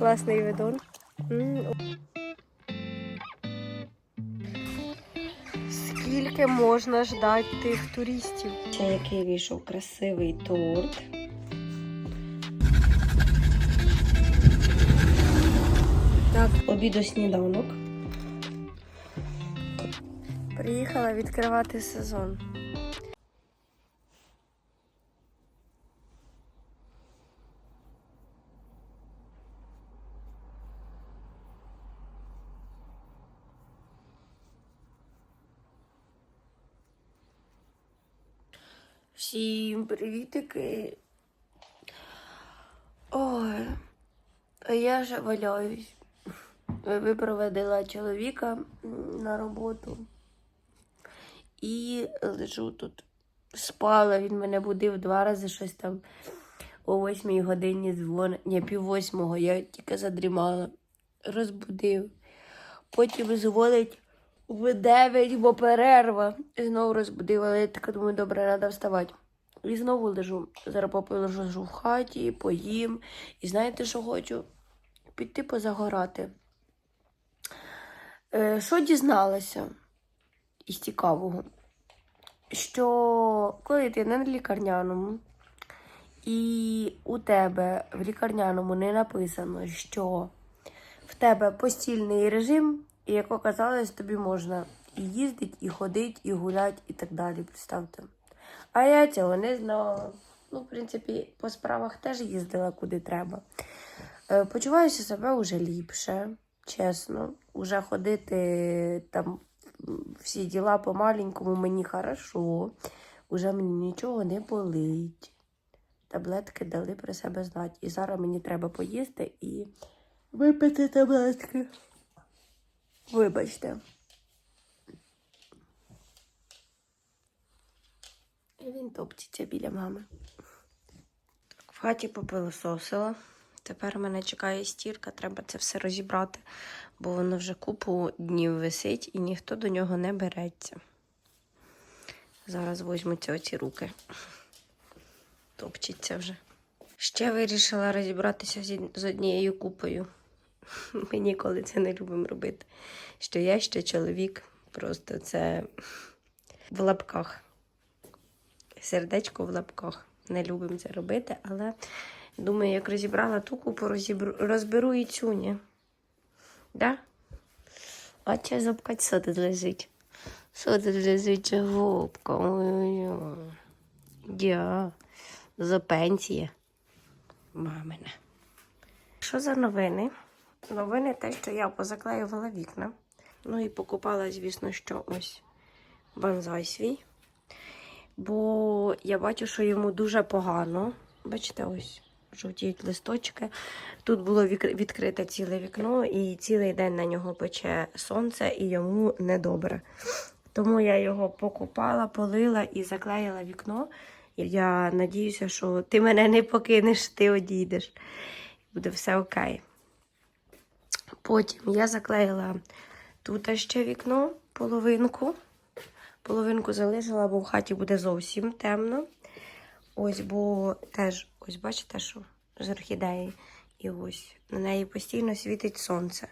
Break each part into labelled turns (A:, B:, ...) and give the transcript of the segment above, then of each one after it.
A: Класний видон. Скільки можна ждати тих туристів? Це який вийшов красивий торт. Так, обіду сніданок. Приїхала відкривати сезон. Привітики. Ой, я же валяюсь. Випроводила чоловіка на роботу і лежу тут. Спала, він мене будив два рази щось там о восьмій годині дзвон. Ні, пів восьмого, я тільки задрімала. Розбудив. Потім дзвонить в дев'ять, бо перерва. І знову розбудив, але я така думаю, добре, треба вставати. І знову лежу. Зараз полежу в хаті, поїм. І знаєте, що хочу? Піти позагорати. Е, що дізналася із цікавого? Що коли ти не на лікарняному, і у тебе в лікарняному не написано, що в тебе постільний режим, і як оказалось, тобі можна і їздити, і ходити, і гуляти, і так далі. Представте. А я цього не знала. Ну, в принципі, по справах теж їздила куди треба. Е, Почуваюся себе вже ліпше, чесно. Уже ходити там всі діла по-маленькому мені хорошо. Уже мені нічого не болить. Таблетки дали про себе знати. І зараз мені треба поїсти і випити таблетки. Вибачте. Він топчеться біля мами. В хаті попилососила. Тепер мене чекає стірка, треба це все розібрати, бо воно вже купу днів висить і ніхто до нього не береться. Зараз візьмуться оці руки. Топчеться вже. Ще вирішила розібратися з однією купою. Ми ніколи це не любимо робити. Що я, що чоловік. Просто це в лапках. Сердечко в лапках. Не любимо це робити, але думаю, як розібрала ту купу, розібру, розберу і цю, ні. Да? А чи зубка що лежить? Що тут лежить? Ой-ой-ой. Я. За пенсія. Мамина. Що за новини? Новини те, що я позаклеювала вікна. Ну і покупала, звісно, що ось банзай свій. Бо я бачу, що йому дуже погано. Бачите, ось жовтіють листочки. Тут було відкрите ціле вікно, і цілий день на нього пече сонце, і йому недобре. Тому я його покупала, полила і заклеїла вікно. Я надіюся, що ти мене не покинеш, ти одійдеш. Буде все окей. Потім я заклеїла тут ще вікно, половинку. Половинку залишила, бо в хаті буде зовсім темно. Ось, бо теж, ось бачите, що з орхідеї. І ось на неї постійно світить сонце.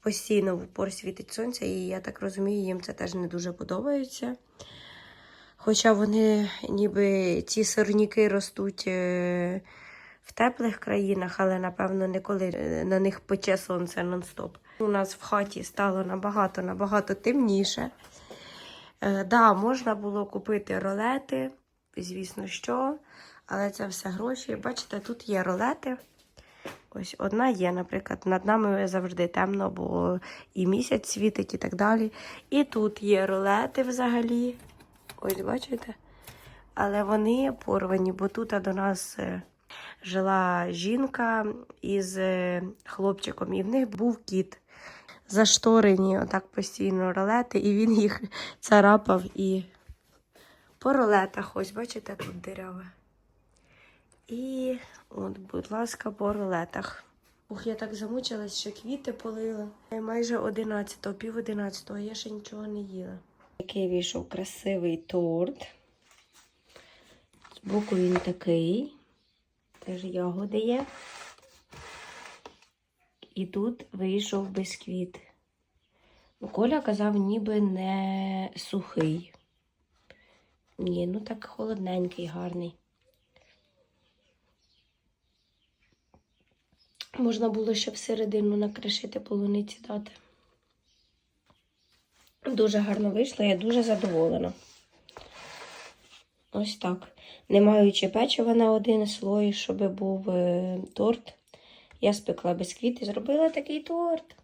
A: Постійно в упор світить сонце, і я так розумію, їм це теж не дуже подобається. Хоча вони, ніби ці сорняки ростуть е, в теплих країнах, але напевно не коли е, на них пече сонце нон-стоп. У нас в хаті стало набагато набагато темніше. Е, да, можна було купити ролети, звісно, що, але це все гроші. Бачите, тут є ролети. Ось одна є, наприклад, над нами завжди темно, бо і місяць світить, і так далі. І тут є ролети взагалі. Ось бачите? Але вони порвані, бо тут до нас е, жила жінка із е, хлопчиком, і в них був кіт. Зашторені отак постійно ролети, і він їх царапав і по ролетах, ось, бачите, тут диряве. І, от, будь ласка, по ролетах. Ух, я так замучилась, що квіти полила. Майже 11, пів 11, а я ще нічого не їла. Який вийшов красивий торт. Збоку він такий. Теж ягоди є. І тут вийшов бисквіт. Коля казав, ніби не сухий. Ні, ну так холодненький, гарний. Можна було ще всередину накришити полуниці дати. Дуже гарно вийшло, я дуже задоволена. Ось так. Не маючи печива на один слой, щоб був е, торт, я спекла бісквіт і зробила такий торт.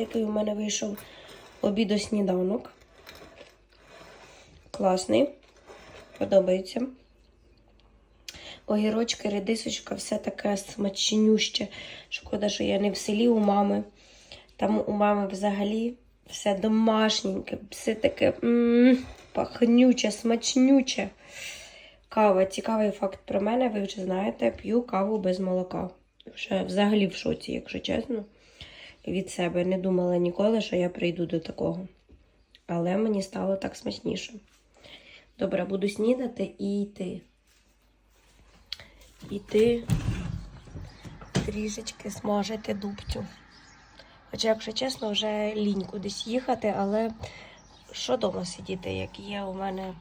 A: Який у мене вийшов обідо-сніданок. Класний. Подобається. Огірочки, редисочка, все таке смачнюще. Шкода, що я не в селі у мами. Там у мами взагалі все домашненьке, все таке м-м, пахнюче, смачнюче. Кава. Цікавий факт про мене, ви вже знаєте, п'ю каву без молока. Вже взагалі в шоці, якщо чесно від себе. Не думала ніколи, що я прийду до такого. Але мені стало так смачніше. Добре, буду снідати і йти. Іти трішечки смажити дубцю. Хоча, якщо чесно, вже лінь кудись їхати, але що вдома сидіти, як є у мене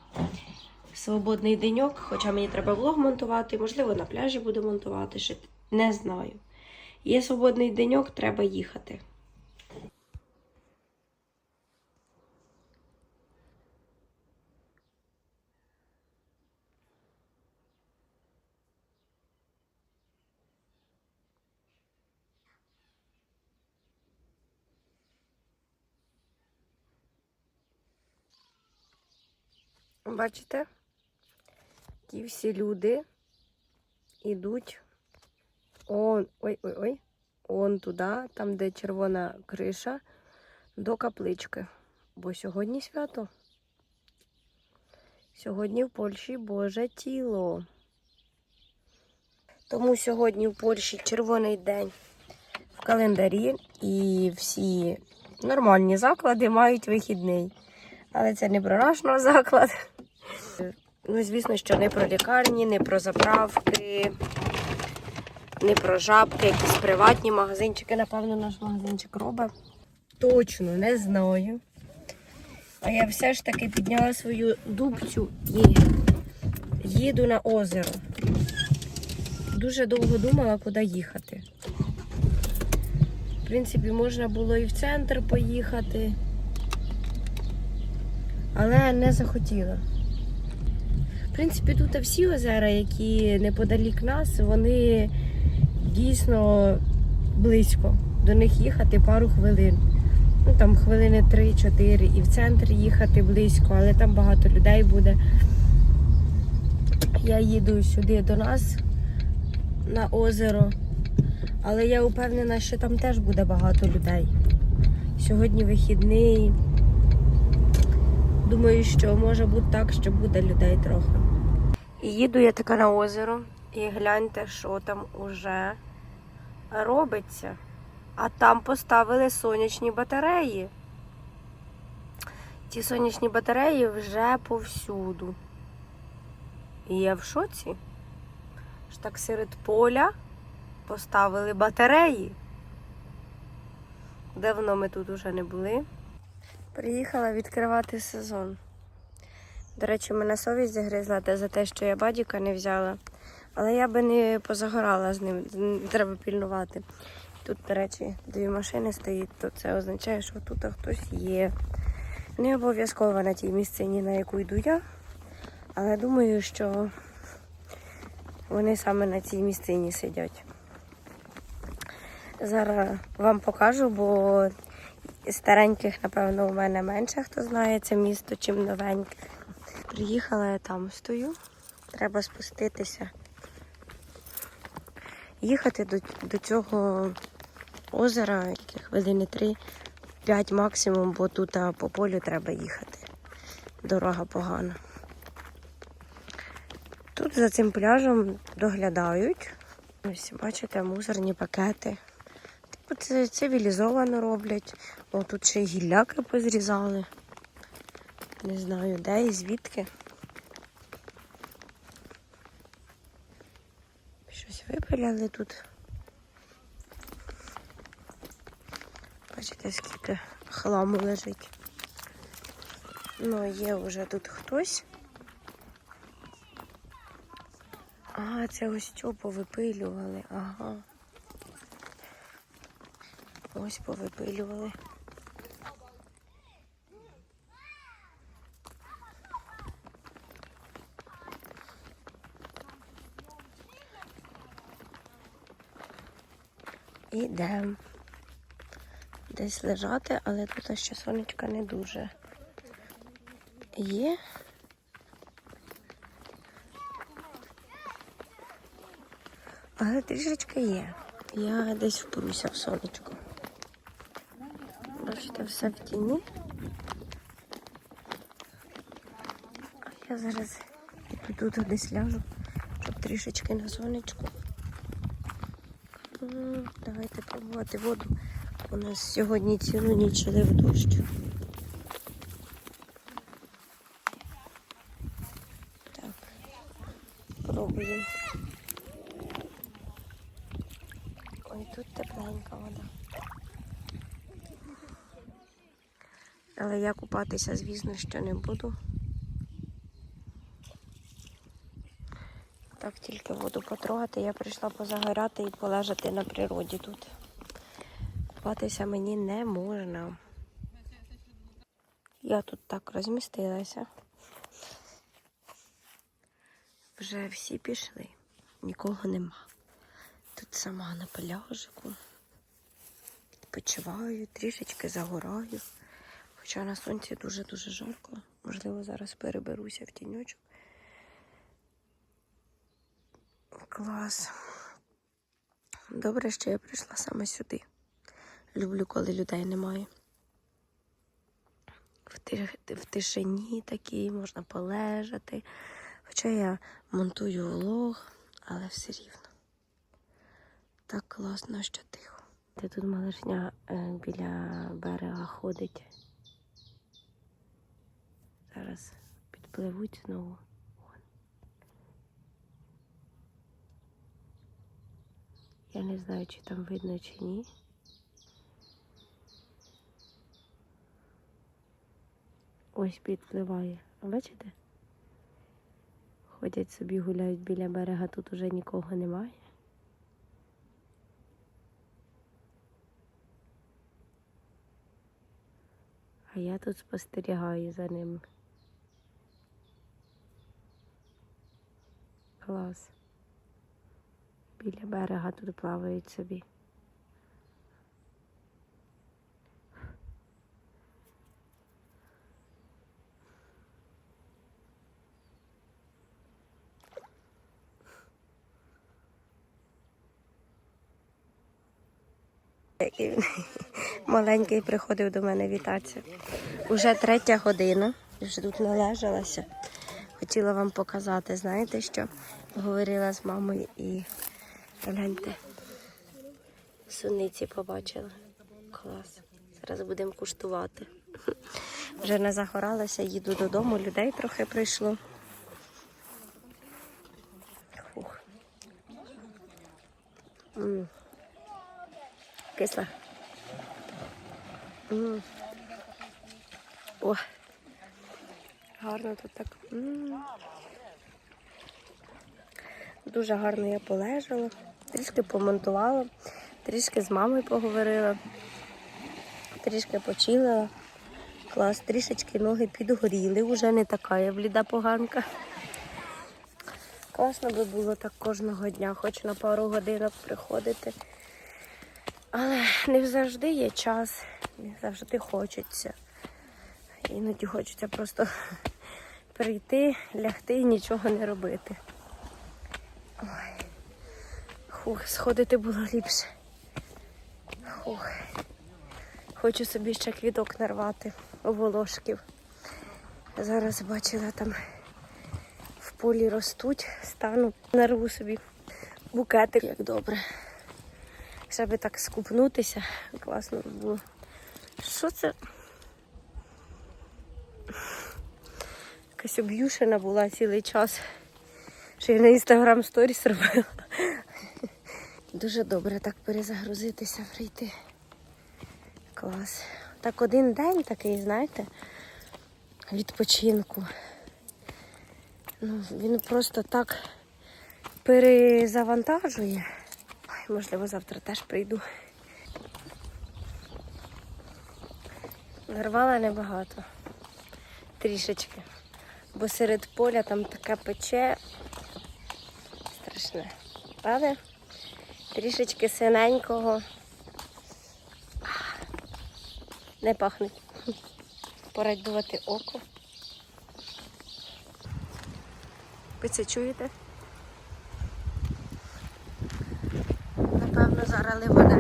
A: свободний деньок, хоча мені треба влог монтувати, можливо, на пляжі буду монтувати, ще не знаю. Є свободний деньок, треба їхати. Бачите? Ті всі люди йдуть он, ой-ой-ой, он туди, там, де червона криша, до каплички. Бо сьогодні свято. Сьогодні в Польщі Боже тіло. Тому сьогодні в Польщі червоний день в календарі і всі нормальні заклади мають вихідний. Але це не про наш заклад. Ну, звісно, що не про лікарні, не про заправки, не про жабки, якісь приватні магазинчики, напевно, наш магазинчик робить. Точно не знаю. А я все ж таки підняла свою дубцю і їду на озеро. Дуже довго думала, куди їхати. В принципі, можна було і в центр поїхати, але не захотіла. В принципі, тут всі озера, які неподалік нас, вони дійсно близько. До них їхати пару хвилин. Ну там хвилини 3-4 і в центр їхати близько, але там багато людей буде. Я їду сюди до нас на озеро, але я впевнена, що там теж буде багато людей. Сьогодні вихідний. Думаю, що може бути так, що буде людей трохи. І їду я така на озеро і гляньте, що там уже робиться. А там поставили сонячні батареї. Ті сонячні батареї вже повсюду. І я в шоці. Ж так серед поля поставили батареї. Давно ми тут уже не були. Приїхала відкривати сезон. До речі, мене совість загризла за те, що я бадіка не взяла. Але я би не позагорала з ним, треба пільнувати. Тут, до речі, дві машини стоїть, то це означає, що тут хтось є. Не обов'язково на тій місцині, на яку йду я, але думаю, що вони саме на цій місцині сидять. Зараз вам покажу, бо стареньких, напевно, у мене менше хто знає це місто, чим новеньких. Приїхала я там стою. Треба спуститися. Їхати до, до цього озера, хвилини три, п'ять максимум, бо тут по полю треба їхати. Дорога погана. Тут за цим пляжем доглядають. Ось, бачите, мусорні пакети. Типу це цивілізовано роблять. О, тут ще гілляки позрізали. Не знаю, де і звідки. Щось випиляли тут. Бачите, скільки хламу лежить. Ну, є вже тут хтось. А, це ось цього повипилювали. Ага. Ось повипилювали. Ідемо. Десь лежати, але тут ще сонечка не дуже є. Але трішечки є. Я десь впруся в сонечко. Бачите, все в тіні. А я зараз тут, десь ляжу, щоб трішечки на сонечку. Давайте пробувати воду. У нас сьогодні цілу ніч лив дощ. Так, пробуємо. Ой, тут тепленька вода. Але я купатися, звісно, що не буду. Так, тільки воду потрогати. Я прийшла позагорати і полежати на природі тут. Купатися мені не можна. Я тут так розмістилася. Вже всі пішли, нікого нема. Тут сама на пляжику. Відпочиваю, трішечки загораю. Хоча на сонці дуже-дуже жарко. Можливо, зараз переберуся в тіньочок. Клас. Добре, що я прийшла саме сюди. Люблю, коли людей немає. В, ти, в тишині такій можна полежати. Хоча я монтую влог, але все рівно. Так класно, що тихо. Де тут малишня е, біля берега ходить. Зараз підпливуть знову. Я не знаю, чи там видно, чи ні. Ось підпливає. Бачите? Ходять собі, гуляють біля берега, тут уже нікого немає. А я тут спостерігаю за ним. Клас. Біля берега тут плавають собі. Він маленький приходив до мене вітатися. Уже третя година. Вже тут належалася. Хотіла вам показати, знаєте що? Говорила з мамою і гляньте. Суниці побачила. Клас. Зараз будемо куштувати. Вже не загоралася, їду додому, людей трохи прийшло. Фух. М. Кисла. М. О. Гарно тут так. М. Дуже гарно я полежала, трішки помонтувала, трішки з мамою поговорила, трішки почилила. Клас, трішечки ноги підгоріли, вже не така я бліда поганка. Класно би було так кожного дня, хоч на пару годинок приходити. Але не завжди є час, Не завжди хочеться. Іноді хочеться просто прийти, лягти і нічого не робити. Ой. Хух, сходити було ліпше. Хух. Хочу собі ще квіток нарвати у волошків. Зараз бачила там в полі ростуть, стану, нарву собі букетик, як добре. Ще так скупнутися, класно було. Що це? Якась об'юшена була цілий час. Ще й на інстаграм сторіс робила. Дуже добре так перезагрузитися, прийти. Клас. Так один день такий, знаєте, відпочинку. Ну, він просто так перезавантажує. Ой, можливо, завтра теж прийду. Нарвала небагато. Трішечки. Бо серед поля там таке пече страшне. Але трішечки синенького. Не пахнуть. Порадувати око. Ви це чуєте? Напевно, зараз ливане.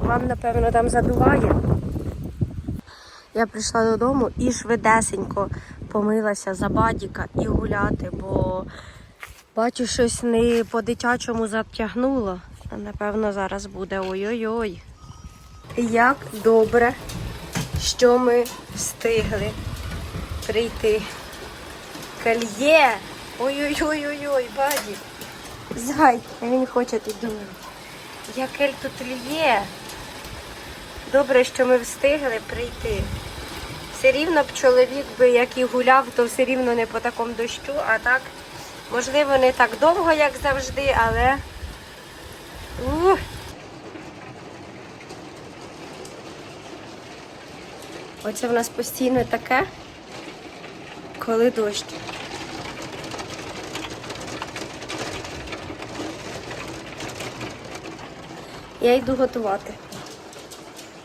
A: Вам, напевно, там задуває. Я прийшла додому і швидесенько помилася за бадіка і гуляти, бо бачу, щось не по-дитячому затягнуло. Напевно зараз буде ой-ой-ой. Як добре, що ми встигли прийти. Кольє! Ой-ой-ой-ой-ой, баді. Зай, він хоче тут думати. Яке тут лє. Добре, що ми встигли прийти. Все рівно б чоловік би як і гуляв, то все рівно не по такому дощу, а так, можливо, не так довго, як завжди, але. Ух. Оце в нас постійно таке, коли дощ. Я йду готувати.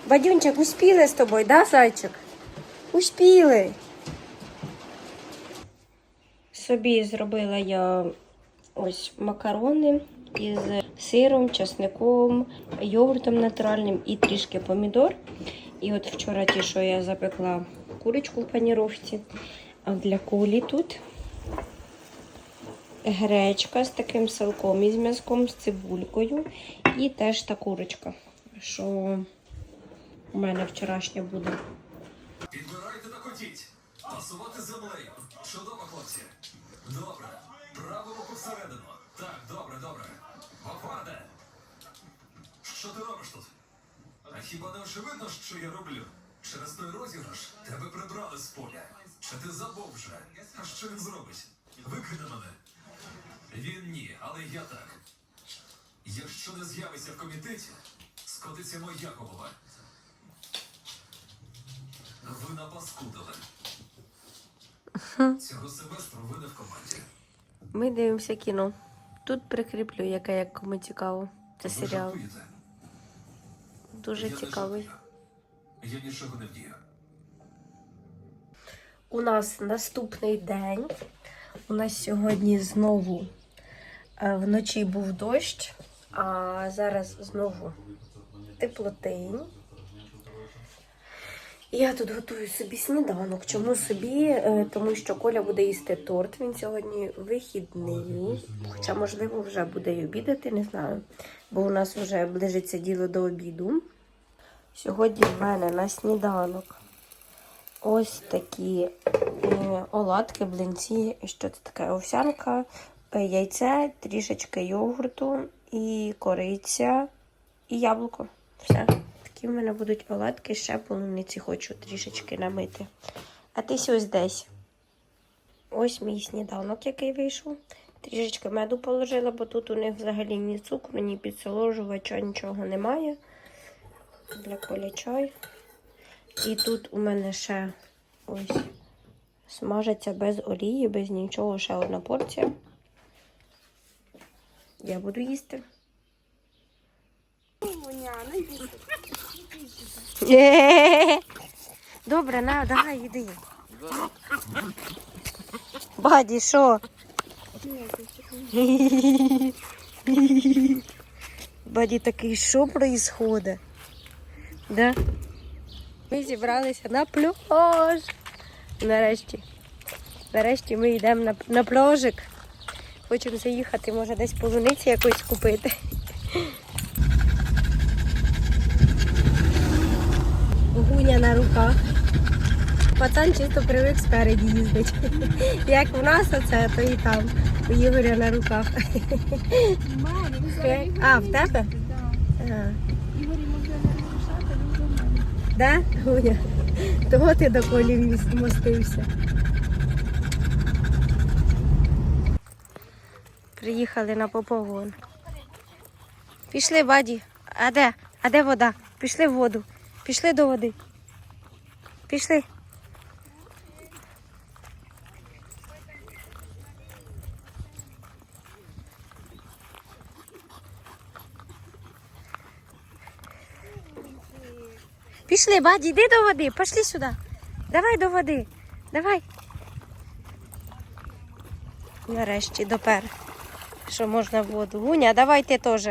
A: Бадюнчик, успіли з тобою, да, зайчик? Успіли. Собі зробила я ось макарони із сиром, часником, йогуртом натуральним і трішки помідор. І от вчора ті, що я запекла курочку в паніровці. А для кулі тут гречка з таким салком із м'язком, з цибулькою. І теж та курочка, що у мене вчорашня буде.
B: Підбирайте та котіть. Пасувати землею. Чудово, хлопці. Добре. Праву руку всередину. Так, добре, добре. Говарде. Що ти робиш тут? А хіба не очевидно, що я роблю? Через той розіграш тебе прибрали з поля. Чи ти забув вже? А що він зробить? Викине мене. Він ні, але я так. Якщо не з'явиться в комітеті, скотиться моя голова. Ви напаскудили. Цього семестру ви не в команді.
A: Ми дивимося кіно. Тут прикріплю, яке як кому цікаво. Це
B: Ви
A: серіал.
B: жартуєте?
A: Дуже
B: Я
A: цікавий.
B: Я нічого не вдію.
A: У нас наступний день. У нас сьогодні знову е, вночі був дощ, а зараз знову теплотень. Я тут готую собі сніданок. Чому собі? Е, Тому що Коля буде їсти торт. Він сьогодні вихідний. Хоча, можливо, вже буде й обідати, не знаю. Бо у нас вже ближиться діло до обіду. Сьогодні в мене на сніданок ось такі е, оладки, блинці, що це таке овсянка, е, яйце, трішечки йогурту і кориця і яблуко. Все. Такі в мене будуть оладки, ще полуниці хочу трішечки намити. А ти ось десь. Ось мій сніданок, який вийшов. Трішечки меду положила, бо тут у них взагалі ні цукру, ні підсоложувача, нічого немає. Для коля чай. І тут у мене ще ось смажиться без олії, без нічого, ще одна порція. Я буду їсти. Добре, на, давай, іди. Баді, що? Баді такий, що происходить? Да? Ми зібралися на пляж. Нарешті. Нарешті ми йдемо на, на пляжик. Хочемо заїхати, може десь полуниці якось купити. Гуня на руках. Пацан чисто привик спереді їздить. Як в нас оце, то і там. У Ігоря на руках. А, в тебе? Ага. Да, Гуня? Того ти до колі мостився. Приїхали на Поповон. Пішли, баді. А де? А де вода? Пішли в воду. Пішли до води. Пішли. Пішли, баді, йди до води, пішли сюди. Давай до води. Давай. Нарешті допер. Що можна в воду. Гуня, давай ти теж.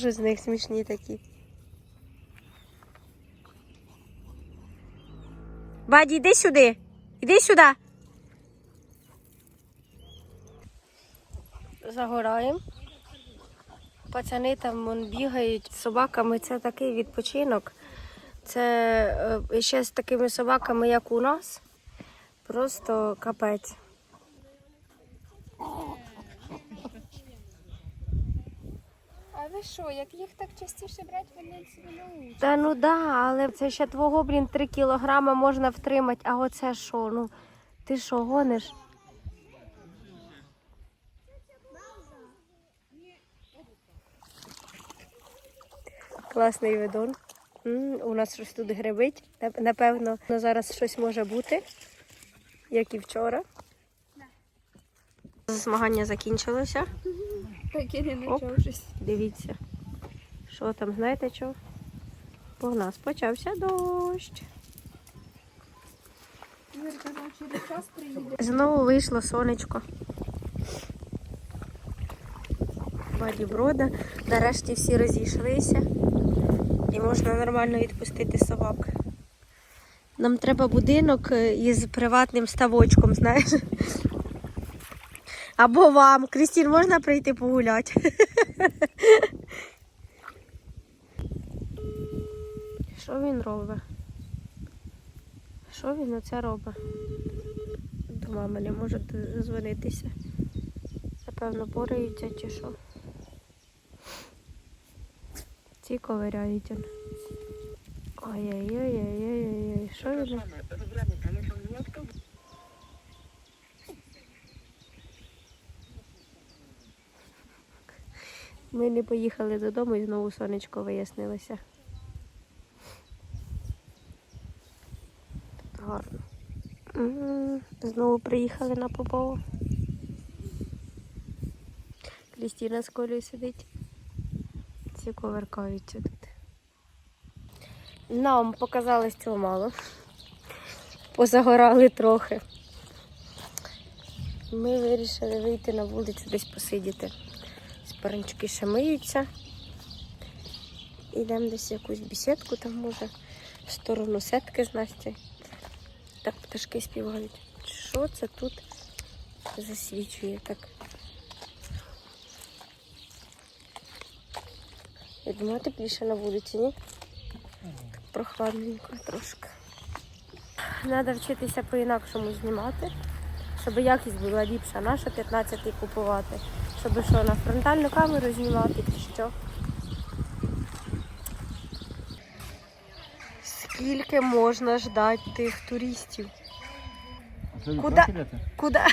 A: Можу з них смішні такі. Баді, йди сюди. Іди сюди. Загораємо. Пацани там вон, бігають з собаками. Це такий відпочинок. Це е, ще з такими собаками, як у нас. Просто капець.
C: Ви що, як їх так частіше брати, вони собі?
A: Та ну да, але це ще твого, блін, 3 кілограма можна втримати, а оце що? Ну, ти що, гониш? Класний видон. М, у нас щось тут грибить. Нап- Напевно, ну, зараз щось може бути, як і вчора. Змагання закінчилося.
C: Так і не
A: Оп.
C: навчавшись.
A: Дивіться, що там, знаєте що? Бо в нас почався дощ.
C: Ігор казав, через час приїде.
A: Знову вийшло сонечко. Баді брода. Нарешті всі розійшлися. І можна нормально відпустити собак. Нам треба будинок е, із приватним ставочком, знаєш. Або вам. Крістін, можна прийти погуляти? Що він робить? Що він оце робить? До мами не можуть дозвонитися. Напевно, пораються чи що. Ці ковиряють. Ой-ой-ой-ой-ой-ой. Що він? Ми не поїхали додому і знову сонечко вияснилося. Тут гарно. Знову приїхали на Попову. Крістіна з Колею сидить. Всі коверкаються тут. Нам показалось цього мало. Позагорали трохи. Ми вирішили вийти на вулицю десь посидіти. Спарнички ще миються. Ідемо десь в якусь бесідку, там може в сторону сетки з Настю. Так пташки співають. Що це тут засвічує так? Я думаю, тепліше на вулиці, ні? Так прохладненько трошки. Треба вчитися по-інакшому знімати, щоб якість була ліпша. Наша 15 купувати. Щоб що, на фронтальну камеру знімати чи що. Скільки можна ждати тих туристів? Куда? Куда?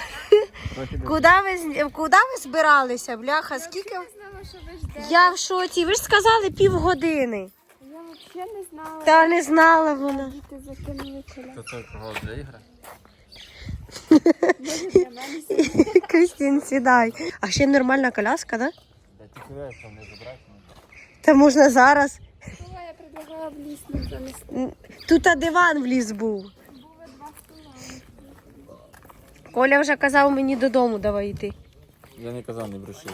A: Куди ви, куди ви збиралися, бляха? Скільки?
C: Я не знала, що ви ждете.
A: Я в шоці. Ви ж сказали півгодини.
C: Я взагалі не знала.
A: Та не знала вона.
C: Діти закинули.
D: Це для ігри?
A: Кристин, сідай. А ще нормальна коляска, да? Та можна зараз.
C: Я предлагала в ліс не занести.
A: Тут а диван в ліс був. Коля вже казав мені додому давай йти.
D: Я не казав, не бреши.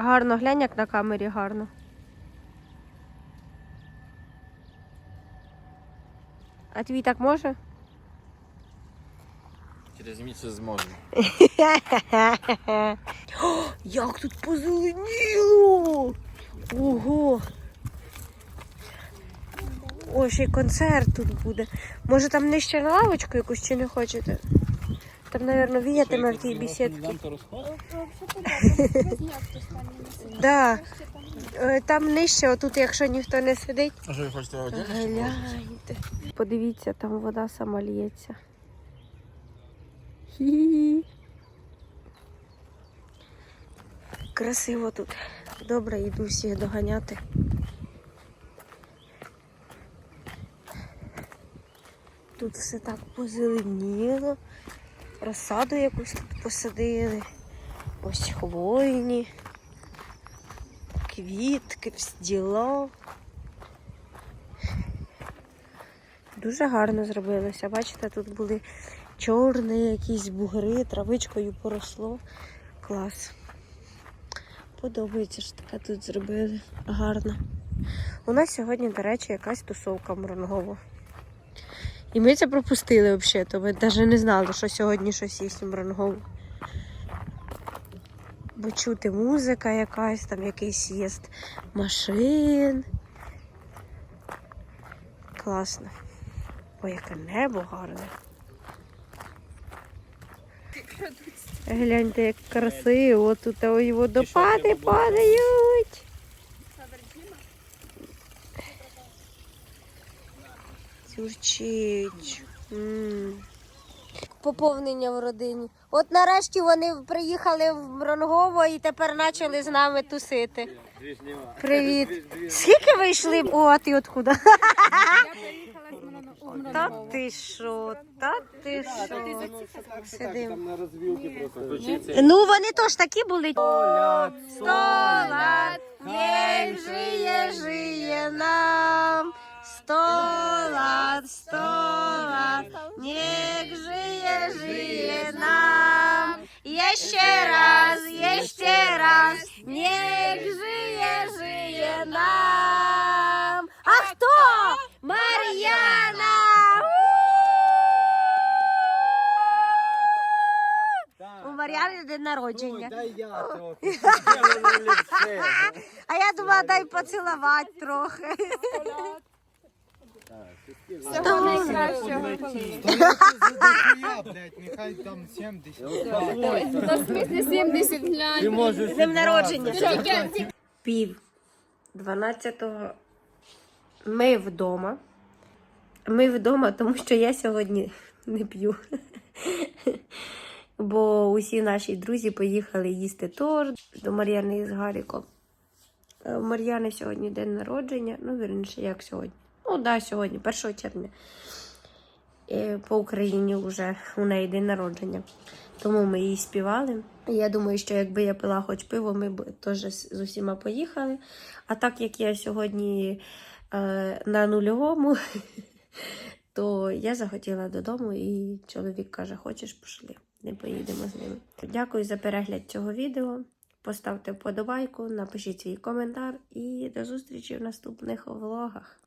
A: Гарно, глянь, як на камері гарно. А твій так може?
D: Через місяць зможу.
A: О, Як тут позеленіло! Ого! О, ще й концерт тут буде. Може там нижче на лавочку якусь чи не хочете? Там, мабуть, віятиме в тій бесідці. Да.
C: Там.
A: Е, Там нижче, отут, якщо ніхто не сидить.
D: А що ви хочете один?
A: Гляньте. Подивіться, там вода сама лється. Хі-хі. Красиво тут. Добре, йду всіх доганяти. Тут все так позеленіло. Розсаду якусь тут посадили. Ось хвойні. Квітки, діла. Дуже гарно зробилося. Бачите, тут були чорні якісь бугри, травичкою поросло. Клас. Подобається, що таке тут зробили. Гарно. У нас сьогодні, до речі, якась тусовка Мронгова. І ми це пропустили взагалі, то ми навіть не знали, що сьогодні щось є Мронгову. Бо чути музика якась, там якийсь є машин. Класно. Ой, яке небо гарне. Гляньте, як красиво. Тут ой, водопади падають. Цюрчить. М. Поповнення в родині. От нарешті вони приїхали в Мронгово і тепер почали з нами тусити. Привіт. Скільки ви йшли? О, а ти откуда? Та ти що? Та ти що? Сидимо.
D: на розвілки просто.
A: Ну, вони теж такі були. Сто лат, ей, жиє, жиє нам. Сто лат, сто лат, нех жиє, жиє нам. Ще раз, ще раз, нех жиє, жиє нам. А хто? Мар'яна! У Мар'яни день народження.
D: Дай я
A: А я думала, дай поцілувати трохи.
C: Всього найкращого.
E: Блядь, нехай там 70.
C: Та 70 глянь.
A: З днем народження. Пів 12-го ми вдома. Ми вдома, тому що я сьогодні не п'ю. Бо усі наші друзі поїхали їсти торт до Мар'яни із Гаріком. Е, У Мар'яни сьогодні день народження. Ну, вірніше, як сьогодні. Ну, да, сьогодні, 1 червня. Е, По Україні вже у неї день народження. Тому ми їй співали. Я думаю, що якби я пила хоч пиво, ми б теж з усіма поїхали. А так як я сьогодні е, на нульовому, то я захотіла додому, і чоловік каже: Хочеш, пішли, не поїдемо з ними. Дякую за перегляд цього відео. Поставте вподобайку, напишіть свій коментар і до зустрічі в наступних влогах.